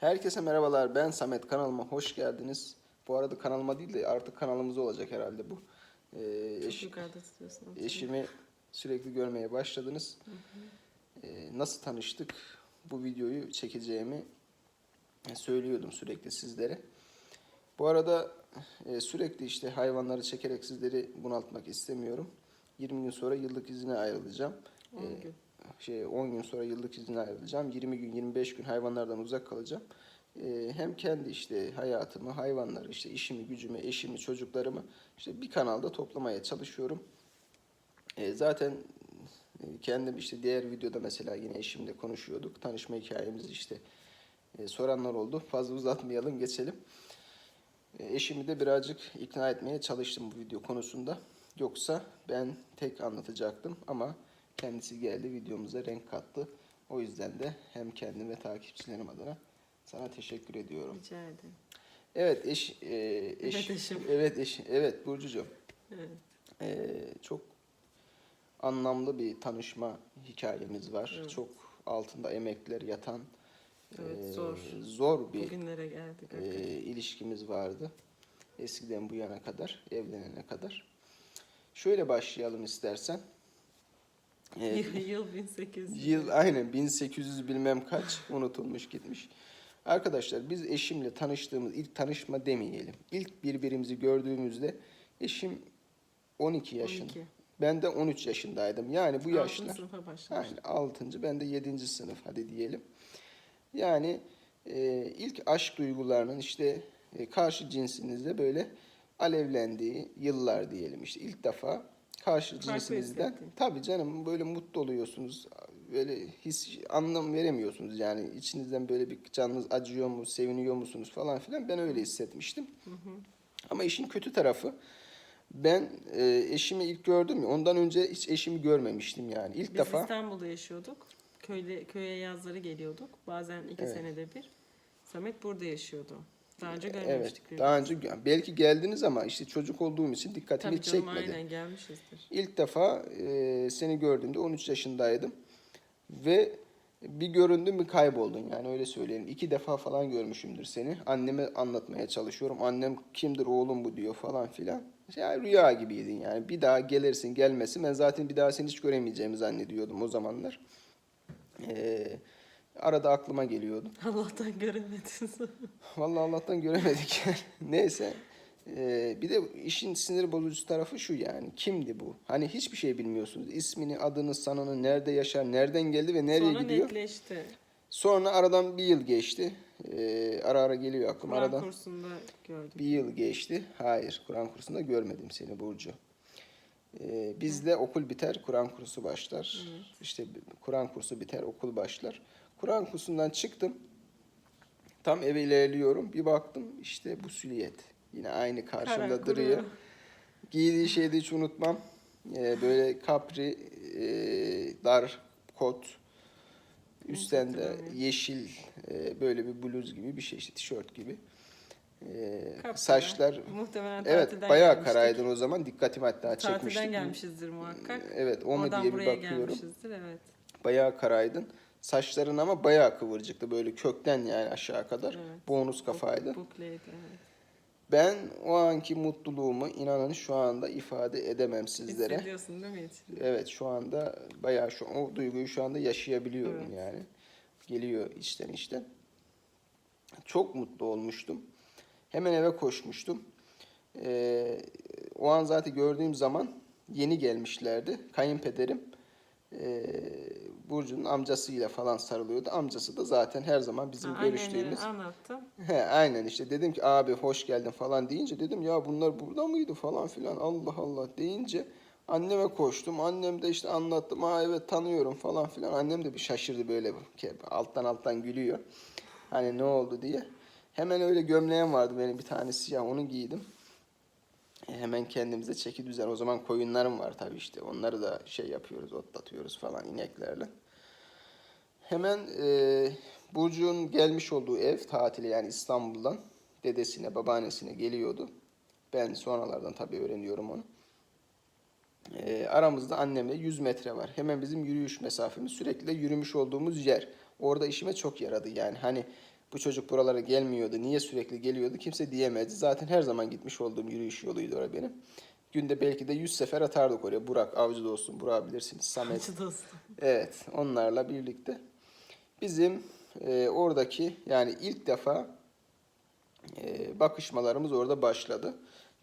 Herkese merhabalar. Ben Samet. Kanalıma hoş geldiniz. Bu arada kanalıma değil de artık kanalımız olacak herhalde bu. Ee, eş- eşimi sürekli görmeye başladınız. Ee, nasıl tanıştık? Bu videoyu çekeceğimi söylüyordum sürekli sizlere. Bu arada e, sürekli işte hayvanları çekerek sizleri bunaltmak istemiyorum. 20 gün sonra yıllık izine ayrılacağım. 10 Ee, gün. Şey 10 gün sonra yıllık izine ayrılacağım. 20 gün 25 gün hayvanlardan uzak kalacağım. Ee, hem kendi işte hayatımı, hayvanları, işte işimi, gücümü, eşimi, çocuklarımı işte bir kanalda toplamaya çalışıyorum. Ee, zaten e, kendim işte diğer videoda mesela yine eşimle konuşuyorduk. Tanışma hikayemizi işte e, soranlar oldu. Fazla uzatmayalım, geçelim. E, eşimi de birazcık ikna etmeye çalıştım bu video konusunda. Yoksa ben tek anlatacaktım ama kendisi geldi videomuza renk kattı. O yüzden de hem kendim ve takipçilerim adına sana teşekkür ediyorum. Rica ederim. Evet eş, e, eş Evet, eşim. evet eş, evet Burcucuğum. Evet. E, çok anlamlı bir tanışma hikayemiz var. Evet. Çok altında emekler yatan Evet, e, zor. zor bir Bugünlere geldik. e, ilişkimiz vardı. Eskiden bu yana kadar, evlenene kadar. Şöyle başlayalım istersen. E, Yıl, yıl 1800. yıl aynen 1800 bilmem kaç unutulmuş gitmiş. Arkadaşlar biz eşimle tanıştığımız ilk tanışma demeyelim. İlk birbirimizi gördüğümüzde eşim 12 yaşında. 12. Ben de 13 yaşındaydım. Yani bu yaşlar. sınıfa başlamış. Aynen 6. ben de 7. sınıf hadi diyelim. Yani e, ilk aşk duygularının işte e, karşı cinsinizde böyle alevlendiği yıllar diyelim işte ilk defa karşı cinsinizden tabii canım böyle mutlu oluyorsunuz böyle his anlam veremiyorsunuz yani içinizden böyle bir canınız acıyor mu seviniyor musunuz falan filan ben öyle hissetmiştim. Ama işin kötü tarafı ben e, eşimi ilk gördüm ya ondan önce hiç eşimi görmemiştim yani ilk Biz defa. İstanbul'da yaşıyorduk. Köyde, köye yazları geliyorduk. Bazen iki Evet. senede bir. Samet burada yaşıyordu. Daha önce Evet. görmemiştik. birbirimizi. Daha önce belki geldiniz ama işte çocuk olduğum için dikkatimi Tabii hiç canım çekmedi. aynen gelmişizdir. İlk defa e, seni gördüğümde 13 yaşındaydım ve bir göründün bir kayboldun yani öyle söyleyelim. İki defa falan görmüşümdür seni. Anneme anlatmaya çalışıyorum. Annem kimdir oğlum bu diyor falan filan. Ya rüya gibiydin yani. Bir daha gelirsin gelmesin. Ben zaten bir daha seni hiç göremeyeceğimi zannediyordum o zamanlar. E, arada aklıma geliyordu. Allah'tan göremedin. Vallahi Allah'tan göremedik. Neyse. Ee, bir de işin sinir bozucu tarafı şu yani. Kimdi bu? Hani hiçbir şey bilmiyorsunuz. İsmini, adını, sanını, nerede yaşar, nereden geldi ve nereye Sonra gidiyor. netleşti. Sonra aradan bir yıl geçti. Ee, ara ara geliyor aklıma. Kur'an Aradan kursunda gördüm. bir yıl geçti. Hayır, Kur'an kursunda görmedim seni Burcu. Ee, bizde okul biter, Kur'an kursu başlar. Evet. İşte Kur'an kursu biter, okul başlar. Kur'an kursundan çıktım. Tam eve ilerliyorum. Bir baktım işte bu silüet. Yine aynı karşımda duruyor. Giydiği şeyi de hiç unutmam. Ee, böyle kapri, e, dar kot. Üstten de yeşil e, böyle bir bluz gibi bir şey işte tişört gibi. Ee, Kapkara. saçlar Muhtemelen evet tatilden bayağı karaydın o zaman dikkatimi hatta çekmişti. Tatilden gelmişizdir muhakkak. Evet o mu Oradan diye bir bakıyorum. gelmişizdir evet. Bayağı karaydın. Saçların ama bayağı kıvırcıktı böyle kökten yani aşağı kadar. Evet. Bonus kafaydı. Bukleydi evet. Ben o anki mutluluğumu inanın şu anda ifade edemem sizlere. Hissediyorsun değil mi hiç? Evet şu anda bayağı şu o duyguyu şu anda yaşayabiliyorum Evet. yani. Geliyor içten içten. Çok mutlu olmuştum. Hemen eve koşmuştum. Ee, o an zaten gördüğüm zaman yeni gelmişlerdi. Kayınpederim e, Burcu'nun amcasıyla falan sarılıyordu. Amcası da zaten her zaman bizim Ha, görüştüğümüz. anlattım. He, aynen işte dedim ki abi hoş geldin falan deyince dedim ya bunlar burada mıydı falan filan Allah Allah deyince anneme koştum. Annem de işte anlattım ha evet tanıyorum falan filan. Annem de bir şaşırdı böyle alttan alttan gülüyor. Hani ne oldu diye. Hemen öyle gömleğim vardı benim bir tanesi ya onu giydim. E, Hemen kendimize çeki düzen. O zaman koyunlarım var tabii işte. Onları da şey yapıyoruz, otlatıyoruz falan ineklerle. Hemen e, Burcu'nun gelmiş olduğu ev tatili yani İstanbul'dan dedesine, babaannesine geliyordu. Ben sonralardan tabii öğreniyorum onu. E, aramızda annemle 100 metre var. Hemen bizim yürüyüş mesafemiz sürekli de yürümüş olduğumuz yer. Orada işime çok yaradı yani. Hani bu çocuk buralara gelmiyordu, niye sürekli geliyordu kimse diyemezdi. Zaten her zaman gitmiş olduğum yürüyüş yoluydu oraya benim. Günde belki de 100 sefer atardık oraya. Burak, Avcı olsun, Burak bilirsiniz, Samet. Acı dostum. Evet, onlarla birlikte. Bizim e, oradaki yani ilk defa e, bakışmalarımız orada başladı.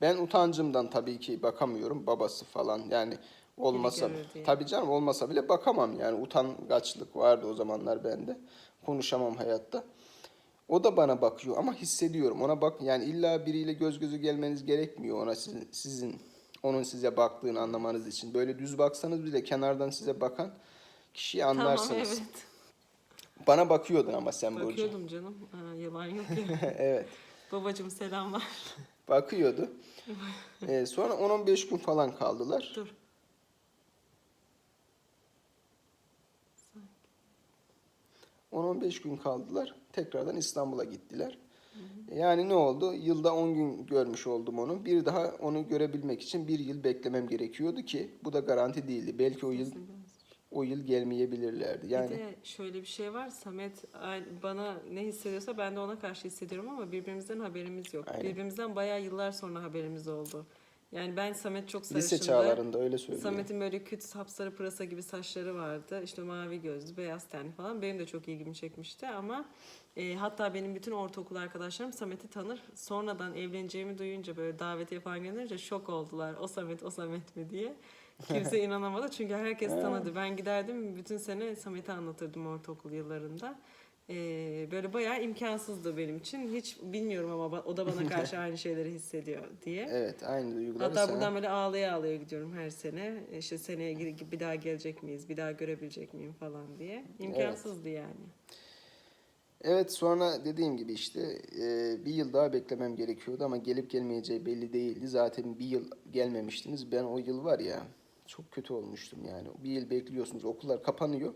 Ben utancımdan tabii ki bakamıyorum. Babası falan yani olmasa tabii canım olmasa bile bakamam yani utangaçlık vardı o zamanlar bende. Konuşamam hayatta. O da bana bakıyor ama hissediyorum. Ona bak yani illa biriyle göz gözü gelmeniz gerekmiyor ona sizin, sizin onun size baktığını anlamanız için. Böyle düz baksanız bile kenardan size bakan kişiyi anlarsınız. Tamam evet. Bana bakıyordun ama sen Burcu. Bakıyordum canım. Ha, yalan yok ya. evet. Babacım selam var. Bakıyordu. Ee, sonra 10-15 gün falan kaldılar. Dur. 10-15 gün kaldılar. Tekrardan İstanbul'a gittiler. Yani ne oldu? Yılda 10 gün görmüş oldum onu. Bir daha onu görebilmek için bir yıl beklemem gerekiyordu ki bu da garanti değildi. Belki o yıl o yıl gelmeyebilirlerdi. Yani Bir de şöyle bir şey var. Samet bana ne hissediyorsa ben de ona karşı hissediyorum ama birbirimizden haberimiz yok. Aynen. Birbirimizden bayağı yıllar sonra haberimiz oldu. Yani ben Samet çok sarışındı. lise çağlarında öyle söylüyor. Samet'in böyle küt sapsarı pırasa gibi saçları vardı. İşte mavi gözlü, beyaz tenli falan. Benim de çok ilgimi çekmişti ama e, hatta benim bütün ortaokul arkadaşlarım Samet'i tanır. Sonradan evleneceğimi duyunca böyle davetiye falan gönderince şok oldular. O Samet, o Samet mi diye. Kimse inanamadı çünkü herkes tanıdı. Ben giderdim bütün sene Samet'i anlatırdım ortaokul yıllarında. E, böyle bayağı imkansızdı benim için. Hiç bilmiyorum ama o da bana karşı aynı şeyleri hissediyor diye. Evet, aynı duyguları Hatta sana- buradan böyle ağlaya ağlaya gidiyorum her sene. İşte seneye bir daha gelecek miyiz, bir daha görebilecek miyim falan diye. İmkansızdı yani. Evet sonra dediğim gibi işte e, bir yıl daha beklemem gerekiyordu ama gelip gelmeyeceği belli değildi. Zaten bir yıl gelmemiştiniz. Ben o yıl var ya çok kötü olmuştum yani. Bir yıl bekliyorsunuz okullar kapanıyor.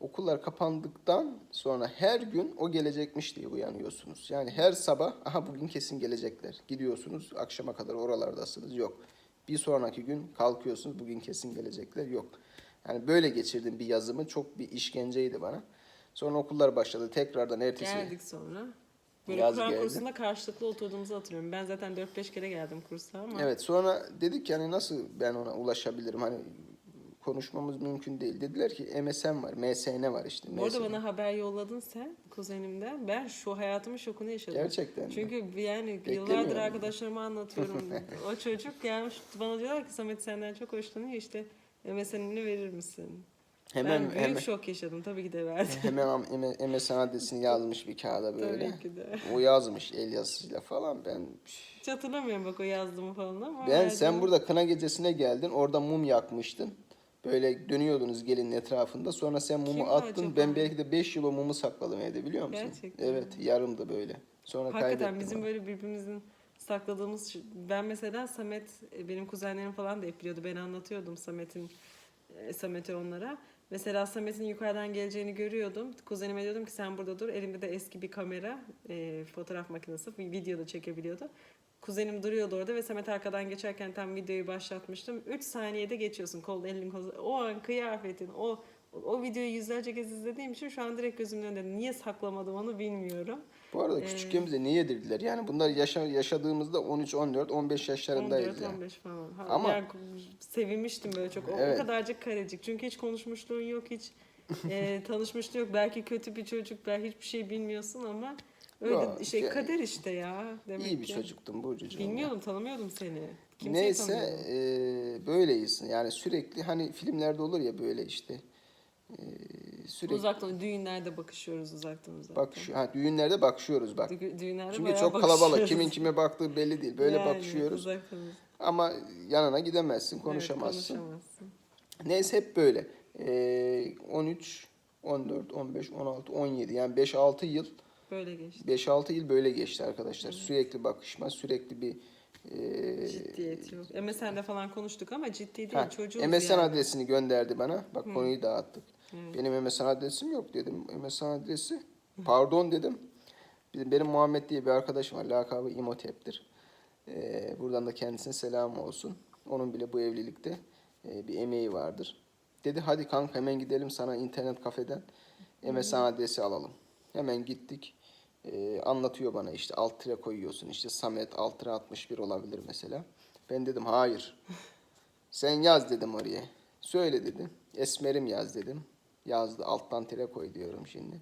Okullar kapandıktan sonra her gün o gelecekmiş diye uyanıyorsunuz. Yani her sabah aha bugün kesin gelecekler. Gidiyorsunuz akşama kadar oralardasınız yok. Bir sonraki gün kalkıyorsunuz bugün kesin gelecekler yok. Yani böyle geçirdim bir yazımı çok bir işkenceydi bana. Sonra okullar başladı tekrardan ertesi. Geldik sonra. Böyle Yaz Kur'an geldi. kursunda karşılıklı oturduğumuzu hatırlıyorum. Ben zaten 4-5 kere geldim kursa ama. Evet sonra dedik yani nasıl ben ona ulaşabilirim hani konuşmamız mümkün değil. Dediler ki MSN var, MSN var işte. MSN. bana haber yolladın sen kuzenimden. Ben şu hayatımın şokunu yaşadım. Gerçekten mi? Çünkü yani Beklemiyorum. yıllardır arkadaşlarıma anlatıyorum. o çocuk gelmiş bana diyorlar ki Samet senden çok hoşlanıyor işte MSN'ini verir misin? Hemen ben büyük hemen şok yaşadım. Tabii ki de verdim. hemen M- MSN adresini yazmış bir kağıda böyle. Tabii ki de. O yazmış el yazısıyla falan ben Hiç hatırlamıyorum bak o yazdığımı falan ama. ben sen verdim. burada kına gecesine geldin. Orada mum yakmıştın. Böyle dönüyordunuz gelinin etrafında. Sonra sen mumu Kimdi attın. acaba? Ben belki de 5 yıl o mumu sakladım evde biliyor musun? Gerçekten Evet, yarımdı böyle. Sonra Hakikaten kaybettim. bizim onu. böyle birbirimizin sakladığımız ben mesela Samet e, benim kuzenlerim falan da hep biliyordu. Ben anlatıyordum Samet'in e, Samet'i onlara. Mesela Samet'in yukarıdan geleceğini görüyordum. Kuzenime diyordum ki sen burada dur. Elimde de eski bir kamera, e, fotoğraf makinesi, video da çekebiliyordu. Kuzenim duruyordu orada ve Samet arkadan geçerken tam videoyu başlatmıştım. 3 saniyede geçiyorsun kolda elin kolda. O an kıyafetin, o o videoyu yüzlerce kez izlediğim için şu an direkt gözümün önünde. Niye saklamadım onu bilmiyorum. Bu arada küçükken bize ne yedirdiler? Yani bunlar yaşa, yaşadığımızda 13, 14, 15 yaşlarındayız 14, yani. 15 falan. Ha, Ama- yani sevinmiştim böyle çok. O, o Evet. kadarcık karecik. Çünkü hiç konuşmuşluğun yok, hiç e, tanışmışlığın yok. Belki kötü bir çocuk, belki hiçbir şey bilmiyorsun ama öyle Yok, işte ya- kader işte ya. Demek İyi bir ki. çocuktun Burcucuğum. Bilmiyordum, tanımıyordum seni. Kimseyi Neyse tanımıyordum. e, böyleyiz. Yani sürekli hani filmlerde olur ya böyle işte. E, sürekli Uzaktan düğünlerde bakışıyoruz uzaktan uzaktan. bakış ha, düğünlerde bakışıyoruz bak. Dü- düğünlerde Çünkü çok kalabalık. Kimin kime baktığı belli değil. Böyle Yani bakışıyoruz. uzaktan. Ama yanına gidemezsin, Evet, konuşamazsın. konuşamazsın. Neyse hep böyle. E, 13, 14, 15, 16, 17 yani 5-6 yıl Böyle geçti. 5-6 yıl böyle geçti arkadaşlar. Sürekli bakışma, sürekli bir e, Ciddiyet yok. MSN'de falan konuştuk ama ciddi değil. Ha, Çocuğuz MSN yani. adresini gönderdi bana. Bak konuyu dağıttık. Benim MSN adresim yok dedim. MSN adresi. Pardon dedim. Benim, benim Muhammed diye bir arkadaşım var. Lakabı İmotep'tir. Ee, buradan da kendisine selam olsun. Onun bile bu evlilikte e, bir emeği vardır. Dedi hadi kanka hemen gidelim sana internet kafeden MSN adresi alalım. Hemen gittik. Ee, anlatıyor bana işte alt tire koyuyorsun işte Samet alt tire 61 olabilir mesela. Ben dedim hayır. Sen yaz dedim oraya. Söyle dedi. Esmerim yaz dedim. Yazdı. Alttan tire koy diyorum şimdi.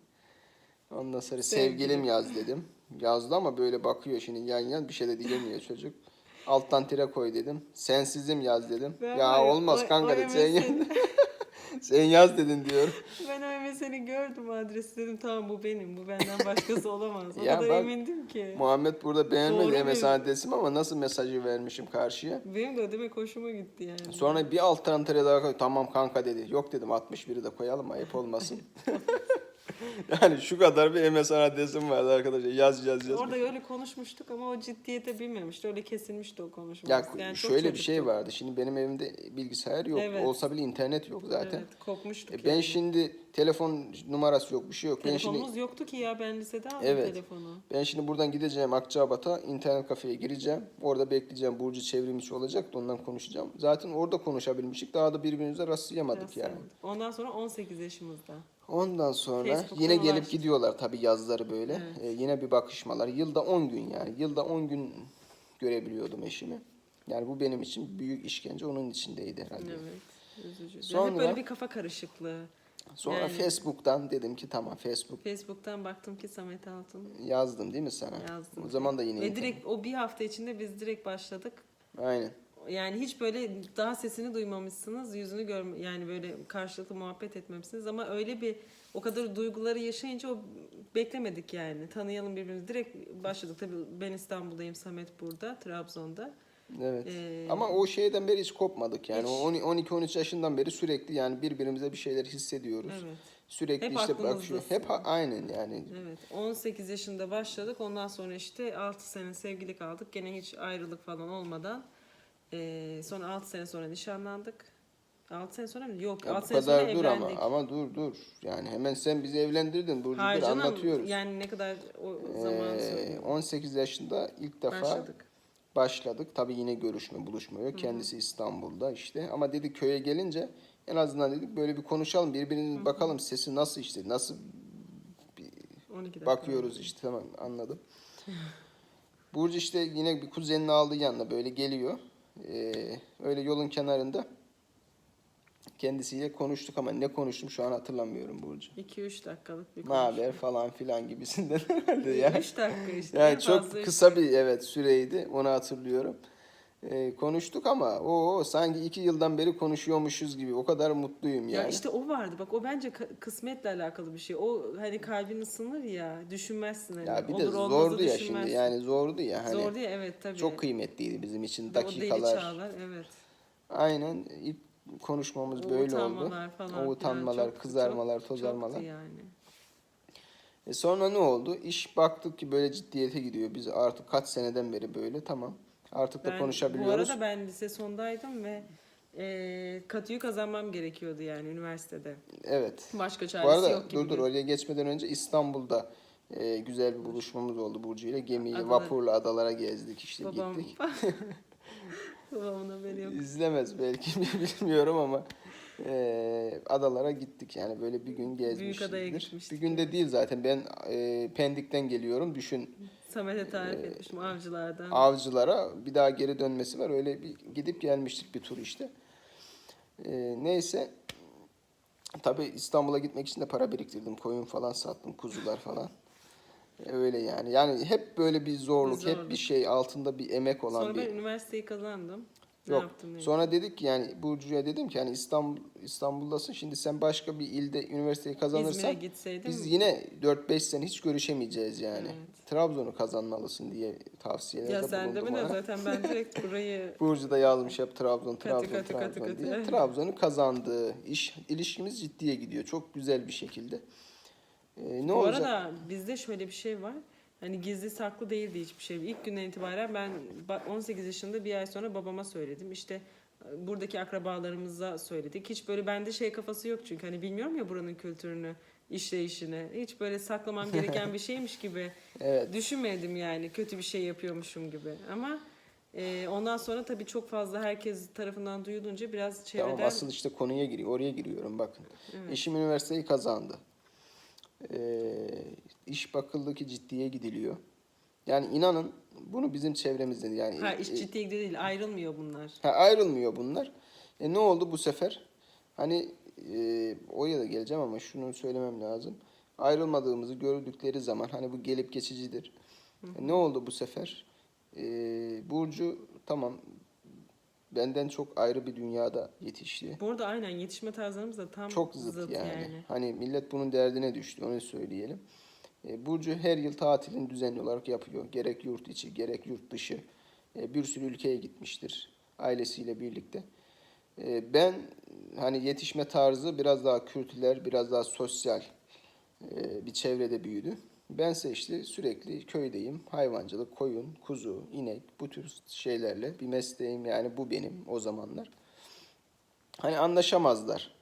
Ondan sonra Sevgilim. sevgilim yaz dedim. Yazdı ama böyle bakıyor şimdi yan yan bir şey de diyemiyor çocuk. Alttan tire koy dedim. Sensizim yaz dedim. Ben ya ya, olmaz o- kanka o dedi. Sen, sen yaz dedin diyor. Ben o MSN'i gördüm adresi dedim tamam bu benim bu benden başkası olamaz. O Ya kadar bak, emindim ki. Muhammed burada beğenmedi bir- adresimi ama nasıl mesajı vermişim karşıya. Benim de ödemek hoşuma gitti yani. Sonra bir alttan tire daha koy. Tamam kanka dedi. Yok dedim 61'i de koyalım ayıp olmasın. yani şu kadar bir MSN adresim vardı arkadaşlar. Yaz yaz yaz. Orada öyle konuşmuştuk ama o ciddiyete binmemişti. Öyle kesilmişti o konuşma. Ya Yani şöyle bir şey vardı. Şimdi benim evimde bilgisayar yok. Evet. Olsa bile internet yok zaten. Evet kopmuştuk. E ben yani. şimdi telefon numarası yok, bir şey yok. Ben Telefonumuz şimdi yoktu ki ya ben lisede aldım Evet. telefonu. ben şimdi buradan gideceğim Akçabat'a internet kafeye gireceğim. Orada bekleyeceğim. Burcu çevrimiçi olacak da ondan konuşacağım. Zaten orada konuşabilmiştik. Daha da birbirimize rastlayamadık yani. Rastladık. Ondan sonra 18 yaşımızda. Ondan sonra Facebook'tan yine gelip ulaştık. gidiyorlar tabii yazları böyle. Evet. E, yine bir bakışmalar. Yılda 10 gün yani. Yılda 10 gün görebiliyordum eşimi. Yani bu benim için büyük işkence onun içindeydi herhalde. Evet. Üzücü. Sonra- hep böyle bir kafa karışıklığı. Sonra Yani- Facebook'tan dedim ki tamam Facebook Facebook'tan baktım ki Samet Altun yazdım değil mi sana? yazdım. O zaman da yine Ve internet. direkt o bir hafta içinde biz direkt başladık. Aynen. Yani hiç böyle daha sesini duymamışsınız, yüzünü görme yani böyle karşılıklı muhabbet etmemişsiniz ama öyle bir o kadar duyguları yaşayınca o beklemedik yani. Tanıyalım birbirimizi. Direkt başladık. Tabii ben İstanbul'dayım, Samet burada, Trabzon'da. Evet. Ee, Ama o şeyden beri hiç kopmadık yani. Hiç. O 12-13 yaşından beri sürekli yani birbirimize bir şeyler hissediyoruz. Evet. Sürekli Hep işte bakışıyor. Hep aynen yani. Evet. 18 yaşında başladık. Ondan sonra işte 6 sene sevgili kaldık. Gene hiç ayrılık falan olmadan. Ee, sonra 6 sene sonra nişanlandık. 6 sene sonra mı? Yok. Ya 6 bu sene sonra kadar dur ama evlendik. ama dur dur. Yani hemen sen bizi evlendirdin Burcu Hayır dur canım, anlatıyoruz. Yani ne kadar o zaman Ee, söyleyeyim. 18 yaşında ilk defa başladık. başladık. Tabii yine görüşme, buluşma yok. Kendisi İstanbul'da işte. Ama dedik köye gelince en azından dedik böyle bir konuşalım. Birbirine bakalım sesi nasıl işte nasıl 12 dakika. bakıyoruz işte tamam anladım. Burcu işte yine bir kuzenini aldı yanına böyle geliyor. Ee, öyle yolun kenarında kendisiyle konuştuk ama ne konuştum şu an hatırlamıyorum Burcu. 2-3 dakikalık bir Ne haber falan filan gibisinden herhalde ya. 3 dakika işte. Yani çok fazla kısa bir evet süreydi onu hatırlıyorum. Ee, konuştuk ama o sanki iki yıldan beri konuşuyormuşuz gibi o kadar mutluyum Ya yani. işte o vardı bak o bence kısmetle alakalı bir şey. O hani kalbin ısınır ya düşünmezsin hani. ya bir Olur zordu ya şimdi yani zordu ya hani Zordu ya evet tabii. çok kıymetliydi bizim için O deli dakikalar. çağlar evet. Aynen ilk konuşmamız O böyle oldu. utanmalar falan O utanmalar, çok- kızarmalar, çok- tozarmalar. yani. E sonra ne oldu? İş baktık ki böyle ciddiyete gidiyor. Biz artık kaç seneden beri böyle tamam. Artık da Ben, konuşabiliyoruz. Bu arada ben lise sondaydım ve e, katıyı kazanmam gerekiyordu yani üniversitede. Evet. Başka Bu çaresi arada yok gibi. dur dur oraya geçmeden önce İstanbul'da e, güzel bir buluşmamız oldu Burcu ile. Gemiyi Adalar. vapurla adalara gezdik işte Babam, gittik. babamın haberi yok. İzlemez belki bilmiyorum ama e, adalara gittik yani böyle bir gün gezmişizdir. Bir günde değil zaten ben e, Pendik'ten geliyorum düşün Samet'e tarif Ee, etmiştim avcılardan. avcılara bir daha geri dönmesi var öyle bir gidip gelmiştik bir tur işte. E, neyse tabii İstanbul'a gitmek için de para biriktirdim koyun falan sattım kuzular falan. E, Öyle yani. Yani hep böyle bir zorluk, Bir hep zorluk. bir şey altında bir emek olan Sonra bir ben üniversiteyi kazandım. Yok. yaptım neyse. Sonra dedik ki yani Burcu'ya dedim ki yani İstanbul İstanbul'dasın. Şimdi sen başka bir ilde üniversiteyi kazanırsan biz yine 4-5 sene hiç görüşemeyeceğiz yani. Evet. Trabzon'u kazanmalısın diye tavsiyelerde ya sen bulundum deme de ona. zaten ben direkt burayı Burcu da yazmış hep Trabzon, Katı, Trabzon, katı, katı, Trabzon katı. diye. Trabzon'u kazandı. İş, ilişkimiz ciddiye gidiyor. Çok güzel bir şekilde. Ee, ne Bu olacak? arada bizde şöyle bir şey var. Hani gizli saklı değildi hiçbir şey. İlk günden itibaren ben ba- 18 yaşında bir ay sonra babama söyledim. İşte e, buradaki akrabalarımıza söyledik. Hiç böyle bende şey kafası yok çünkü hani bilmiyorum ya buranın kültürünü, işleyişini. Hiç böyle saklamam gereken bir şeymiş gibi Evet. düşünmedim yani kötü bir şey yapıyormuşum gibi. Ama e, ondan sonra tabii çok fazla herkes tarafından duyulunca biraz çevreden Tamam asıl işte konuya giriyor. Oraya giriyorum bakın. Evet. Eşim üniversiteyi kazandı. Ee, iş bakıldı ki ciddiye gidiliyor. Yani inanın bunu bizim çevremizde yani Ha iş e, ciddiye gidiyor değil ayrılmıyor bunlar. Ha, ayrılmıyor bunlar. E, ne oldu bu sefer? Hani e, oraya da geleceğim ama şunu söylemem lazım. Ayrılmadığımızı gördükleri zaman hani bu gelip geçicidir. E, ne oldu bu sefer? E, Burcu tamam benden çok ayrı bir dünyada yetişti. Bu arada aynen yetişme tarzlarımız da tam Çok zıt, yani. Hani millet bunun derdine düştü onu söyleyelim. E, Burcu her yıl tatilini düzenli olarak yapıyor. Gerek yurt içi gerek yurt dışı. E, bir sürü ülkeye gitmiştir ailesiyle birlikte. E, ben hani yetişme tarzı biraz daha kültürel, biraz daha sosyal bir çevrede büyüdü. Bense işte sürekli köydeyim. Hayvancılık, koyun, kuzu, inek bu tür şeylerle bir mesleğim yani bu benim o zamanlar. Hani anlaşamazlar.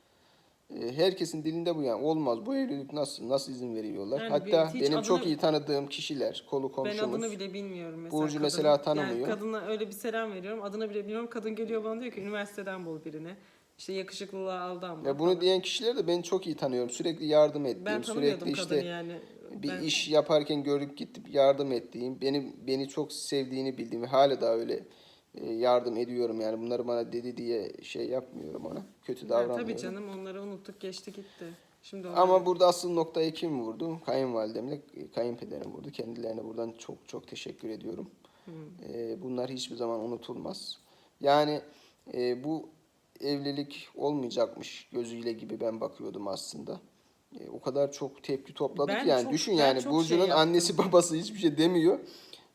E, Herkesin dilinde bu yani olmaz bu evlilik nasıl nasıl izin veriyorlar. Yani Hatta benim benim çok adını- iyi tanıdığım kişiler, kolu Ben komşumuz. adını bile bilmiyorum mesela. Burcu kadının. mesela tanımıyor. Yani kadına öyle bir selam veriyorum. Adını bile bilmiyorum. Kadın geliyor bana diyor ki üniversiteden bul birini. İşte yakışıklılığa aldanma. Ya bunu falan. diyen kişiler de ben çok iyi tanıyorum. Sürekli yardım ettiğim, ben sürekli işte yani. Bir Ben- iş yaparken görüp gidip yardım ettiğim, beni beni çok sevdiğini bildiğim, hala da öyle e, yardım ediyorum yani bunları bana dedi diye şey yapmıyorum ona. Kötü davranmıyorum. tabii canım onları unuttuk geçti gitti. Şimdi onlar- Ama burada asıl noktayı kim vurdu? Kayınvalidemle kayınpederim vurdu. Kendilerine buradan çok çok teşekkür ediyorum. Ee, bunlar hiçbir zaman unutulmaz. Yani e, bu evlilik olmayacakmış gözüyle gibi ben bakıyordum aslında. E, o kadar çok tepki topladık Ben yani. çok- Düşün ben yani Burcu'nun şey annesi babası hiçbir şey demiyor.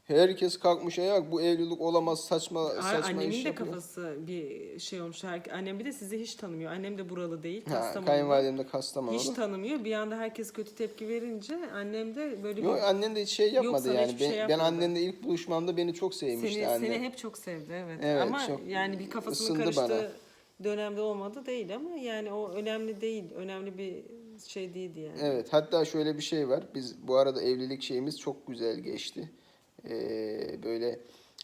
Herkes kalkmış ayağa bu evlilik olamaz saçma Ay, saçma annemin iş de yapıyor. kafası bir şey olmuş. Annem bir de sizi hiç tanımıyor. Annem de buralı değil. Ha, Kastamonu'da. kayınvalidem de Kastamonu'da. Hiç tanımıyor. Bir anda herkes kötü tepki verince annem de böyle Yok bir annen de hiç şey yapmadı yani. hiçbir şey ben, ben annenle ilk buluşmamda beni çok sevmişti seni, anne. seni hep çok sevdi evet. Evet, ama çok yani bir kafasının karıştığı bana. dönemde olmadı değil ama yani o önemli değil. Önemli bir şey değildi yani. Evet hatta şöyle bir şey var. Biz bu arada evlilik şeyimiz çok güzel geçti. Ee, böyle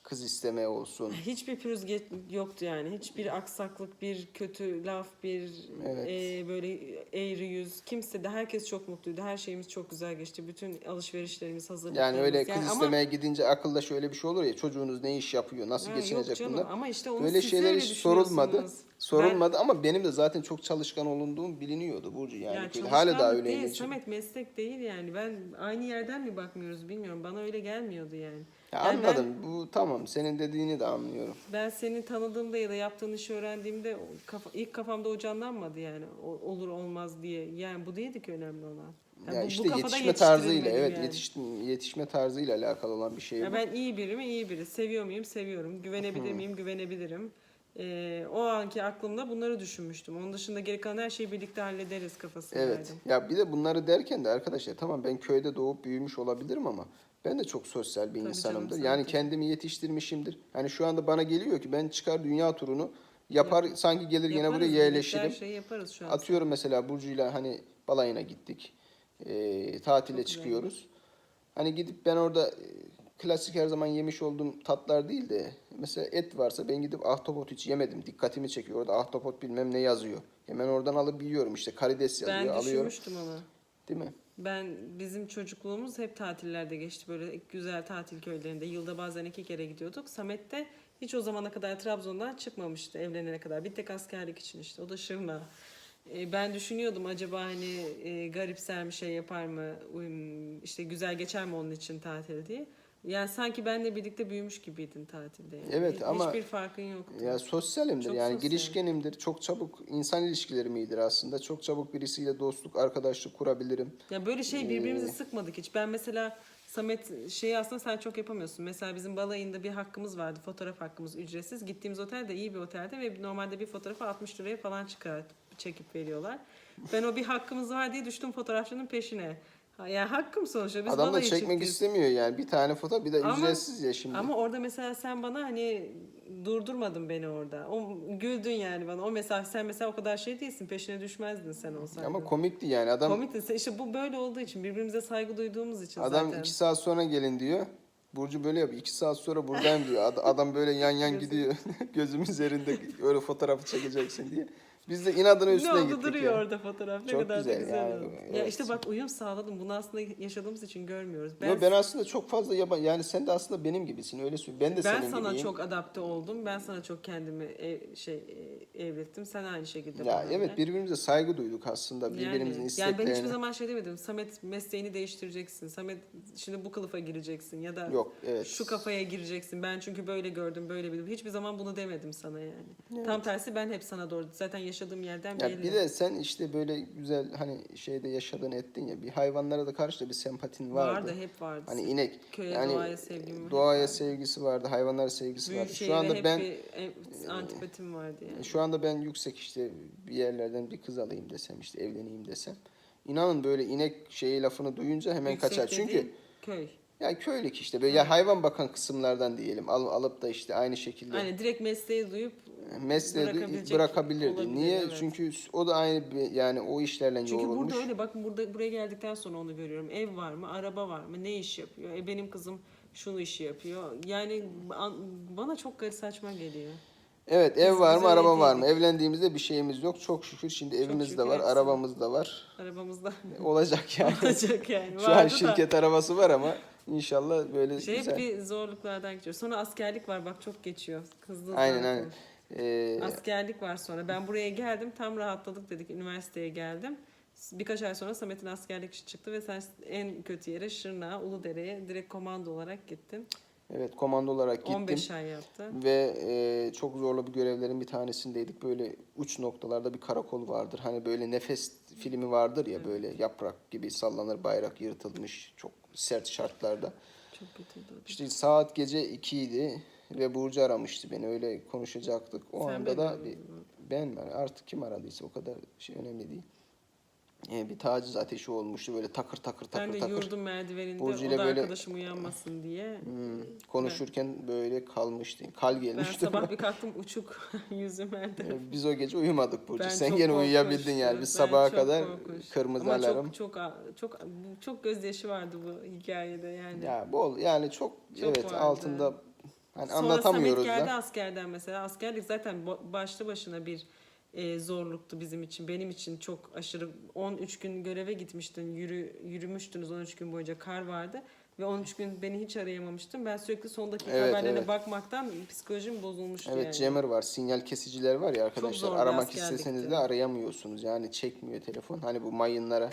kız isteme olsun. Hiçbir pürüz yoktu yani. Hiçbir aksaklık, bir kötü laf, bir Evet. e, böyle eğri yüz. Kimse de herkes çok mutluydu. Her şeyimiz çok güzel geçti. Bütün alışverişlerimiz, hazırlıklarımız. Yani öyle kız ama- istemeye gidince akılda şöyle bir şey olur ya çocuğunuz ne iş yapıyor, nasıl Ha, geçinecek canım, bunlar. Ama işte onu Böyle şeyler öyle hiç sorulmadı. Sorulmadı ama benim de zaten çok çalışkan olunduğum biliniyordu Burcu yani. Yani köyde. Hala da çalışkanlık öyleyim. değil. Samet meslek değil yani. Ben aynı yerden mi bakmıyoruz bilmiyorum. Bana öyle gelmiyordu yani. Ya Yani ben- anladım. Bu tamam. Senin dediğini de anlıyorum. Ben seni tanıdığımda ya da yaptığın işi öğrendiğimde kafa, ilk kafamda o canlanmadı yani. O- olur olmaz diye. Yani bu değildi ki önemli olan. Yani ya bu- bu işte kafada yetişme tarzıyla evet yani. yetiştim, yetişme tarzıyla alakalı olan bir şey Ya bu. ben iyi biri mi? İyi biri. Seviyor muyum? Seviyorum. Güvenebilir miyim? Güvenebilirim. Ee, o anki aklımda bunları düşünmüştüm. Onun dışında geri kalan her şeyi birlikte hallederiz kafasındaydım. Evet. Ya bir de bunları derken de arkadaşlar tamam ben köyde doğup büyümüş olabilirim ama ben de çok sosyal bir Tabii insanımdır. canım, yani kendimi yetiştirmişimdir. Yani şu anda bana geliyor ki ben çıkar dünya turunu yapar sanki gelir yine buraya yerleşirim. Her şeyi yaparız şu an. Atıyorum mesela Burcu'yla hani balayına gittik. Ee, tatile Çok güzel. çıkıyoruz. Hani gidip ben orada e, klasik her zaman yemiş olduğum tatlar değil de mesela et varsa ben gidip ahtapot hiç yemedim. Dikkatimi çekiyor. Orada ahtapot bilmem ne yazıyor. Hemen oradan alıp yiyorum işte karides yazıyor Ben alıyorum. düşünmüştüm ama. Değil mi? Ben bizim çocukluğumuz hep tatillerde geçti. Böyle güzel tatil köylerinde. Yılda bazen iki kere gidiyorduk. Samet de hiç o zamana kadar Trabzon'dan çıkmamıştı evlenene kadar. Bir tek askerlik için işte. O da Şırna. E, ben düşünüyordum acaba hani e, garipser mi şey yapar mı? işte güzel geçer mi onun için tatil diye. Yani sanki benle birlikte büyümüş gibiydin tatilde. Yani. Evet, Hiç- ama- Hiçbir farkın yoktu. Ya sosyalimdir Çok yani sosyal. girişkenimdir. Çok çabuk insan ilişkilerim iyidir aslında. Çok çabuk birisiyle dostluk, arkadaşlık kurabilirim. Ya böyle şey birbirimizi Ee, sıkmadık hiç. Ben mesela Samet şeyi aslında sen çok yapamıyorsun. Mesela bizim balayında bir hakkımız vardı. Fotoğraf hakkımız ücretsiz. Gittiğimiz otel de iyi bir otelde ve normalde bir fotoğrafı 60 liraya falan çıkar çekip veriyorlar. Ben o bir hakkımız var diye düştüm fotoğrafçının peşine. Ha, Yani hakkım sonuçta. Biz Adam da balayı çekmek çıktık. istemiyor yani. Bir tane foto bir de Ama- ücretsiz ya şimdi. Ama orada mesela sen bana hani durdurmadın beni orada. O güldün yani bana. O mesela sen mesela o kadar şey değilsin. Peşine düşmezdin sen olsaydın. Ama komikti yani. Adam Komikti. Sen- İşte bu böyle olduğu için birbirimize saygı duyduğumuz için adam zaten. iki saat sonra gelin diyor. Burcu böyle yapıyor. İki saat sonra buradayım diyor. Ad- Adam böyle yan yan gidiyor. Gözüm üzerinde öyle fotoğrafı çekeceksin diye. Biz de inadına Ne üstüne oldu gittik duruyor ya. orada fotoğraf. Ne Çok kadar güzel da güzel yani, oldu. Ya evet. işte bak uyum sağladım. Bunu aslında yaşadığımız için görmüyoruz. Ben, Yo, ben aslında çok fazla yaban yani sen de aslında benim gibisin öyle söyleyeyim. Ben de ben senin sana gibiyim. çok adapte oldum. Ben sana çok kendimi ev, şey e, evrettim. Sen aynı şekilde. Ya bana evet birbirimize saygı duyduk aslında birbirimizin yani, isteklerine. yani ben hiçbir zaman şey demedim. Samet mesleğini değiştireceksin. Samet şimdi bu kılıfa gireceksin ya da Yok evet. şu kafaya gireceksin. Ben çünkü böyle gördüm, böyle bildim. Hiçbir zaman bunu demedim sana yani. Tam tersi ben hep sana doğru. Zaten yaşadığım yerden Ya belli. bir de sen işte böyle güzel hani şeyde yaşadın ettin ya bir hayvanlara da karşı da bir sempatin vardı. vardı, hep vardı. Hani inek Köye, yani doğaya sevgim doğaya vardı. sevgisi vardı, hayvanlara sevgisi Büyük vardı. Şu anda ben antipatim vardı yani. şu anda ben yüksek işte bir yerlerden bir kız alayım desem işte evleneyim desem. İnanın böyle inek şeyi lafını duyunca hemen Yüksek kaçar. Çünkü köy. ya köylük işte böyle ya hayvan bakan kısımlardan diyelim al, alıp da işte aynı şekilde Hani direkt mesleği duyup mesleği bırakabilecek bırakabilirdi. olabilir, Niye? evet. Çünkü o da aynı bir, yani o işlerle Çünkü yoğrulmuş. burada öyle bakın burada buraya geldikten sonra onu görüyorum. Ev var mı? Araba var mı? Ne iş yapıyor? E benim kızım şunu işi yapıyor. Yani an- bana çok garip saçma geliyor. Evet ev Biz- var biz mı öyle araba var mı? değildik. Evlendiğimizde bir şeyimiz yok. Çok şükür şimdi evimiz şükür de var, hepsi. arabamız da var. Arabamızda Olacak yani. olacak yani. Şu an Vardı da. şirket arabası var ama inşallah böyle Şey hep güzel. bir zorluklardan geçiyor. Sonra askerlik var bak çok geçiyor. Hızlı Aynen zaten. aynen. Ee, Askerlik var sonra. Ben buraya geldim tam rahatladık dedik. Üniversiteye geldim. Birkaç ay sonra Samet'in askerlik işi çıktı ve sen en kötü yere Şırnağa, Uludere'ye direkt komando olarak gittin. evet komando olarak gittim. 15 ay yaptı. Ve e, çok zorlu bir görevlerin bir tanesindeydik. Böyle uç noktalarda bir karakol vardır. Hani böyle nefes filmi vardır ya böyle yaprak gibi sallanır bayrak yırtılmış çok sert şartlarda. Çok kötüydü. İşte saat gece 2 idi ve Burcu aramıştı beni. Öyle konuşacaktık. O Sen anda da bir, ben mi? Artık kim aradıysa o kadar şey önemli değil. Ee, bir taciz ateşi olmuştu böyle takır takır takır Ben de takır. yurdum merdiveninde Burcu o da böyle- arkadaşım uyanmasın diye. Hmm, konuşurken böyle kalmıştı. Kal Ben gelmişti. sabah bir kalktım uçuk yüzümerde. Ee, Biz o gece uyumadık Burcu. Ben Sen gene uyuyabildin yani. Biz Ben sabaha kadar korkunçtu. kırmızı Ama alarm. çok çok çok çok gözyaşı vardı bu hikayede yani. Ya bol yani çok, Çok evet vardı. altında hani Sonra anlatamıyoruz Samet geldi da. askerden mesela. Askerlik zaten başlı başına bir e, zorluktu bizim için. Benim için çok aşırı 13 gün göreve gitmiştin. Yürü, yürümüştünüz 13 gün boyunca kar vardı. Ve 13 gün beni hiç arayamamıştın. Ben sürekli son dakika Evet, haberlerine evet. bakmaktan psikolojim bozulmuştu Evet yani. jammer var, sinyal kesiciler var ya arkadaşlar. Aramak isteseniz de arayamıyorsunuz. Yani çekmiyor telefon. Hani bu mayınlara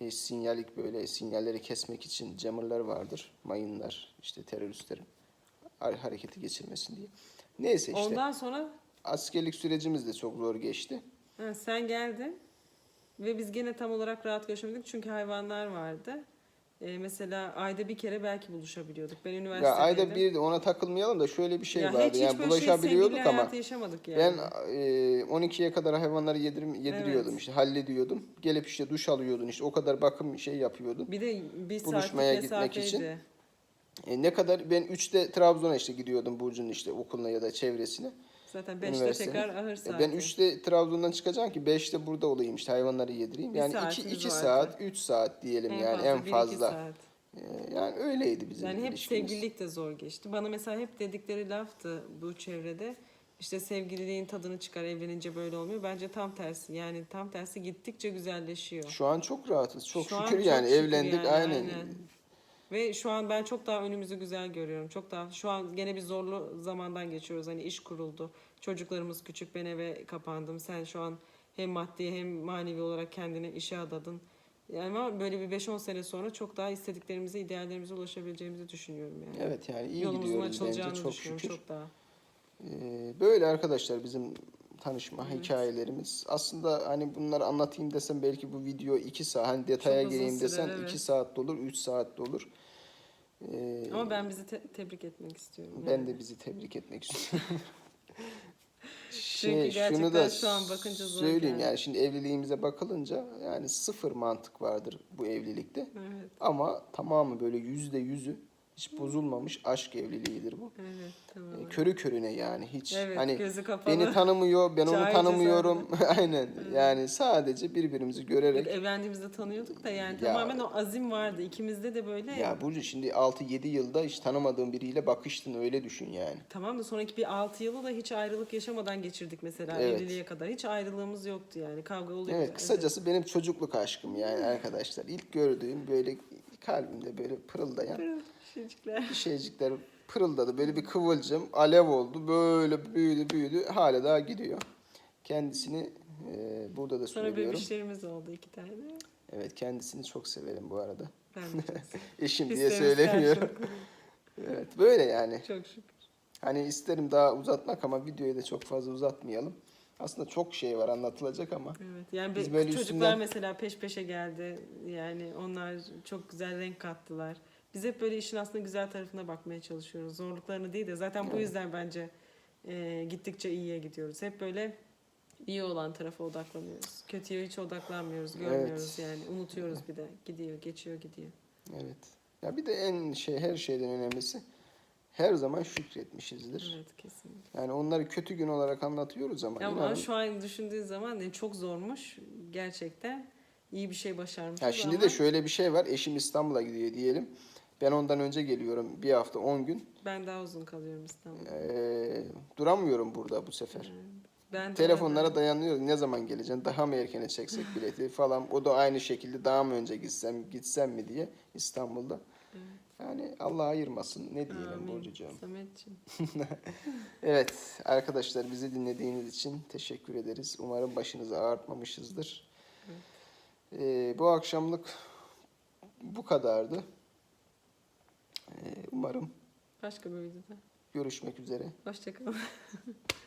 e, sinyalik böyle sinyalleri kesmek için jammerlar vardır. Mayınlar işte teröristlerin har- hareketi geçirmesin diye. Neyse işte Ondan sonra askerlik sürecimiz de çok zor geçti. ha, sen geldin. Ve biz gene tam olarak rahat görüşemedik çünkü hayvanlar vardı. E, mesela ayda bir kere belki buluşabiliyorduk. Ben Ya üniversitedeydim. ayda bir de ona takılmayalım da şöyle bir şey ya vardı. hiç, hiç yani şey bulaşabiliyorduk sevgili ama yaşamadık yani. Ben e, 12'ye kadar hayvanları yedirim, yediriyordum Evet. işte hallediyordum. Gelip işte duş alıyordun işte o kadar bakım şey yapıyordun. Bir de bir Buluşmaya gitmek için. E, ne kadar ben 3'te Trabzon'a işte gidiyordum Burcu'nun işte okuluna ya da çevresine. Zaten 5'te Üniversitenin. tekrar ahır E, saati. ben 3'te Trabzon'dan çıkacağım ki 5'te burada olayım işte hayvanları yedireyim. Bir Yani 2 saatimiz 2 vardı. saat, 3 saat diyelim yani en bir iki fazla. saat. E, yani öyleydi bizim Yani hep ilişkimiz. sevgililik de zor geçti. Bana mesela hep dedikleri laftı bu çevrede. İşte sevgililiğin tadını çıkar evlenince böyle olmuyor. Bence tam tersi. Yani tam tersi gittikçe güzelleşiyor. Şu an çok rahatız. Çok Şu şükür çok yani şükür evlendik yani, aynen. Ve şu an ben çok daha önümüzü güzel görüyorum. Çok daha şu an gene bir zorlu zamandan geçiyoruz. Hani iş kuruldu. Çocuklarımız küçük. Ben eve kapandım. Sen şu an hem maddi hem manevi olarak kendini işe adadın. Yani ama böyle bir 5-10 sene sonra çok daha istediklerimize, ideallerimize ulaşabileceğimizi düşünüyorum yani. Evet yani iyi Yolumuzun gidiyoruz bence çok şükür. çok daha. Ee, böyle arkadaşlar bizim tanışma hikayelerimiz. Aslında hani bunları anlatayım desem belki bu video 2 saat hani detaya Çok gireyim desen 2 evet. saat de olur, 3 saat de olur. Ee, Ama ben bizi te- tebrik etmek istiyorum. ben yani. de bizi tebrik etmek istiyorum. Çünkü şey, şunu da gerçekten şu an bakınca zor söyleyeyim yani. yani şimdi evliliğimize bakılınca yani sıfır mantık vardır bu evlilikte. Evet. Ama tamamı böyle yüzde yüzü Hiç bozulmamış aşk evliliğidir bu. Evet tamam. E, Körü körüne yani hiç Evet, hani gözü kapalı. beni tanımıyor ben onu tanımıyorum aynen yani sadece birbirimizi görerek Evlendiğimizde tanıyorduk da yani Ya- tamamen o azim vardı. İkimizde de böyle. ya Burcu şimdi 6-7 yılda hiç tanımadığın biriyle bakıştın öyle düşün yani. Tamam da sonraki bir 6 yılı da hiç ayrılık yaşamadan geçirdik mesela Evet. evliliğe kadar. Hiç ayrılığımız yoktu yani. Kavga oluyordu. Evet kısacası benim çocukluk aşkım yani arkadaşlar. İlk gördüğüm böyle kalbimde böyle pırıldayan bir şeycikler pırıldadı. Böyle bir kıvılcım alev oldu böyle büyüdü büyüdü hala daha gidiyor. Kendisini e, burada da Sonra söylüyorum. bebişlerimiz oldu iki tane. Evet kendisini çok severim bu arada. Ben de. Eşim diye söylemiyorum. evet böyle yani. Çok şükür. Hani isterim daha uzatmak ama videoyu da çok fazla uzatmayalım. Aslında çok şey var anlatılacak ama. Evet. Yani Biz böyle çocuklar üstünden- mesela peş peşe geldi. Yani onlar çok güzel renk kattılar. Biz hep böyle işin aslında güzel tarafına bakmaya çalışıyoruz. Zorluklarını değil de zaten bu Evet. yüzden bence e, gittikçe iyiye gidiyoruz. Hep böyle iyi olan tarafa odaklanıyoruz. Kötüye hiç odaklanmıyoruz, görmüyoruz yani. Unutuyoruz bir de. Gidiyor, geçiyor, gidiyor. Evet. Ya bir de en şey her şeyden önemlisi her zaman şükretmişizdir. Evet kesinlikle. Yani onları kötü gün olarak anlatıyoruz ama Ama inanın- şu an düşündüğün zaman yani çok zormuş gerçekten. İyi bir şey başarmışız Ya şimdi ama de şöyle bir şey var. Eşim İstanbul'a gidiyor diyelim. Ben ondan önce geliyorum bir hafta 10 gün. ben daha uzun kalıyorum İstanbul'da. Ee, duramıyorum burada bu sefer. Ben Telefonlara öyle. dayanıyoruz. Ne zaman geleceksin? Daha mı erkene çeksek bileti falan. O da aynı şekilde daha mı önce gitsem gitsem mi diye İstanbul'da. Yani Allah ayırmasın. Ne diyelim Amin. Burcucuğum. Sametciğim. Evet arkadaşlar bizi dinlediğiniz için teşekkür ederiz. Umarım başınızı ağartmamışızdır. Ee, bu akşamlık bu kadardı. Ee, umarım Başka bir videoda. görüşmek üzere. Hoşçakalın.